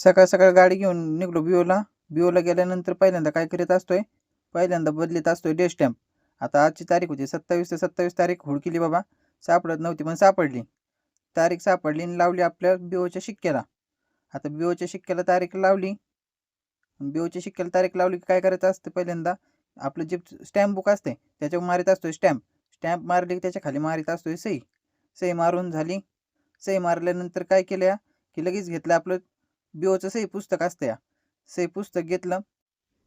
सकाळ सकाळ गाडी घेऊन निघलो बिओला. बिओला गेल्यानंतर पहिल्यांदा काय करीत असतोय? पहिल्यांदा बदलीत असतोय डे स्टॅम्प. आता आजची तारीख होती सत्तावीस ते सत्तावीस तारीख हुडकिली बाबा. सापडत नव्हती पण सापडली. तारीख सापडली आणि लावली आपल्या बिओच्या शिक्क्याला. आता बिओच्या शिक्क्याला तारीख लावली. बिओच्या शिक्क्याला तारीख लावली की काय करायचं असतं पहिल्यांदा? आपलं जे स्टॅम्प बुक असते त्याच्यावर मारित असतोय स्टॅम्प. स्टॅम्प मारली की त्याच्याखाली मारित असतोय सही. सही मारून झाली. सही मारल्यानंतर काय केल्या? की लगेच घेतलं आपलं बिओचं सही पुस्तक असतं या. सही पुस्तक घेतलं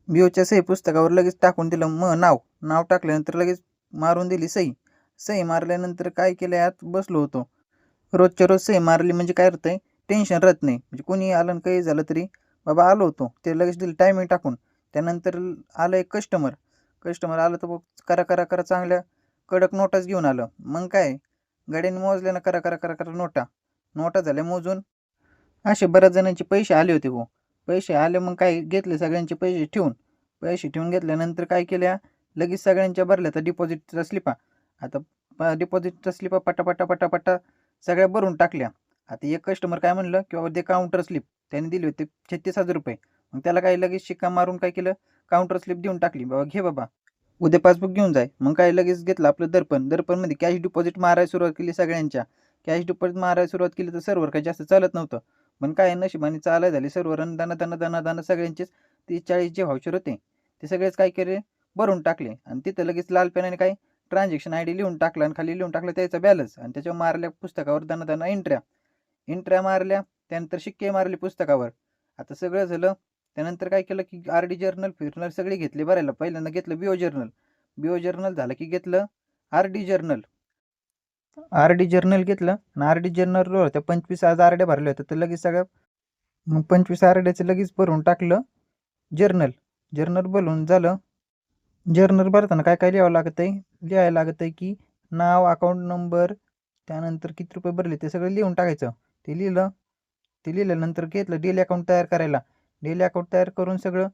बिओच्या सही पुस्तकावर लगेच टाकून दिलं म नाव नाव टाकल्यानंतर लगेच मारून दिली सही. सही मारल्यानंतर काय केलं यात बसलो होतो. रोजच्या रोज सही मारली म्हणजे काय होतंय टेन्शन राहत नाही. म्हणजे कोणी आलं आणि काही झालं तरी बाबा आलो होतो. ते लगेच दिलं टायमिंग टाकून. त्यानंतर आलं एक कस्टमर कस्टमर आलं तर बघ करा करा करा चांगल्या कडक नोटाच घेऊन आलं. मग काय? गाड्याने मोजल्या ना करा करा करा करा नोटा. नोटा झाल्या मोजून असे बऱ्याच जणांचे पैसे आले होते भाऊ. पैसे आले मग काय घेतले सगळ्यांचे पैसे ठेवून? पैसे ठेवून घेतल्यानंतर काय केल्या? लगेच सगळ्यांच्या भरल्या तर डिपॉझिटचा स्लिपा आता डिपॉझिटचा स्लिपा पटापटा पटापटा सगळ्या भरून टाकल्या. आता एक कस्टमर काय म्हणलं की बाबा ते काउंटर स्लिप त्याने दिली होती छत्तीस हजार रुपये. मग त्याला काय लगेच शिक्का मारून काय केलं? काउंटर स्लिप देऊन टाकली. बाबा घे बाबा. उद्या पासबुक घेऊन जाय. मग काय लगेच घेतलं आपलं दर्पण. दर्पणमध्ये कॅश डिपॉझिट मारायला सुरुवात केली सगळ्यांच्या. कॅश डिपॉझिट मारायला सुरुवात केली तर सर्व्हर काही जास्त चालत नव्हतं. पण काय नशिबाने चालाय झाली सर्व. रन दाना दाना दाना दाना सगळ्यांचेच. ती चाळीस जे व्हाउचर होते ते सगळेच काय केले? भरून टाकले. आणि तिथं लगेच लाल पेनाने काय? ट्रान्झॅक्शन आय डी लिहून टाकला आणि खाली लिहून टाकलं त्याचा बॅलन्स आणि त्याच्यावर मारल्या पुस्तकावर दाना दाना एंट्र्या एंट्र्या मारल्या त्यानंतर शिक्के मारले पुस्तकावर. आता सगळं झालं. त्यानंतर काय केलं की आर डी जर्नल फिरनल सगळे घेतले भरायला. पहिल्यांदा घेतलं बिओ जर्नल बिओ जर्नल झालं की घेतलं R D journal R D journal घेतलं आणि आर डी जर्नलवर त्या पंचवीस आज आरड्या भरल्या होत्या. तर लगेच सगळं मग पंचवीस आरड्याचं लगेच भरून टाकलं जर्नल जर्नल भरून झालं. जर्नल भरताना काय काय लिहावं लागत आहे लिहायला लागत आहे की नाव अकाउंट नंबर त्यानंतर किती रुपये भरले ते सगळं लिहून टाकायचं. ते लिहिलं. ते लिहिल्यानंतर घेतलं. डेली अकाउंट तयार करायला. डेली अकाउंट तयार करून सगळं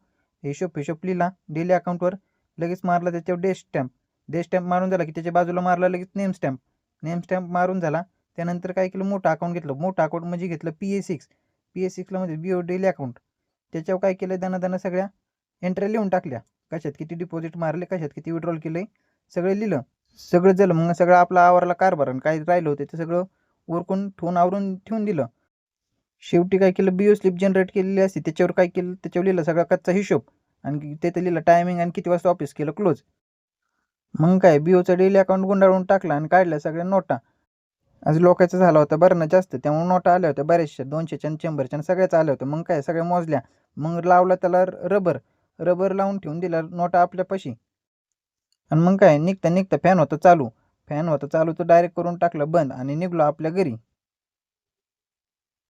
हिशोब हिशोब लिहिला. डेली अकाउंटवर लगेच मारला त्याच्यावर डे स्टॅम्प डे स्टॅम्प मारून झाला की त्याच्या बाजूला मारला लगेच नेम स्टॅम्प नेम स्टॅम्प मारून झाला. त्यानंतर काय केलं? मोठं अकाउंट घेतलं. मोठं अकाउंट म्हणजे घेतलं P A six P A सिक्सला म्हणजे बी ओ डेली अकाउंट त्याच्यावर काय केलं? दाना दाना सगळ्या एंट्र्या लिहून टाकल्या. कशात किती डिपॉझिट मारले? कशात किती विड्रॉल केलं सगळं लिहिलं. सगळं झालं मग सगळं आपला आवरला कारभार आणि काय राहिलं होतं ते सगळं ओरकून ठेवून आवरून ठेवून दिलं. शेवटी काय केलं? बिओ स्लिप जनरेट केलेली असते. त्याच्यावर काय केलं? त्याच्यावर लिहिलं सगळा कच्चा हिशोब. आणि तिथे लिहिलं टायमिंग आणि किती वाजता ऑफिस केलं? क्लोज मग काय बिओचा डेली अकाउंट गुंडाळून टाकला आणि काढल्या सगळ्या नोटा. आज लोकांचं झालं होतं बरं ना जास्त त्यामुळे नोटा आल्या होत्या बऱ्याचशा दोनशेच्या आणि शंभरच्या सगळ्याच आल्या होत्या. मग काय सगळ्या मोजल्या. मग लावला त्याला रबर रबर लावून ठेवून दिला नोटा आपल्यापाशी आणि मग काय निघता निघता फॅन होता चालू. फॅन होता चालू तर डायरेक्ट करून टाकलं बंद आणि निघलो आपल्या घरी.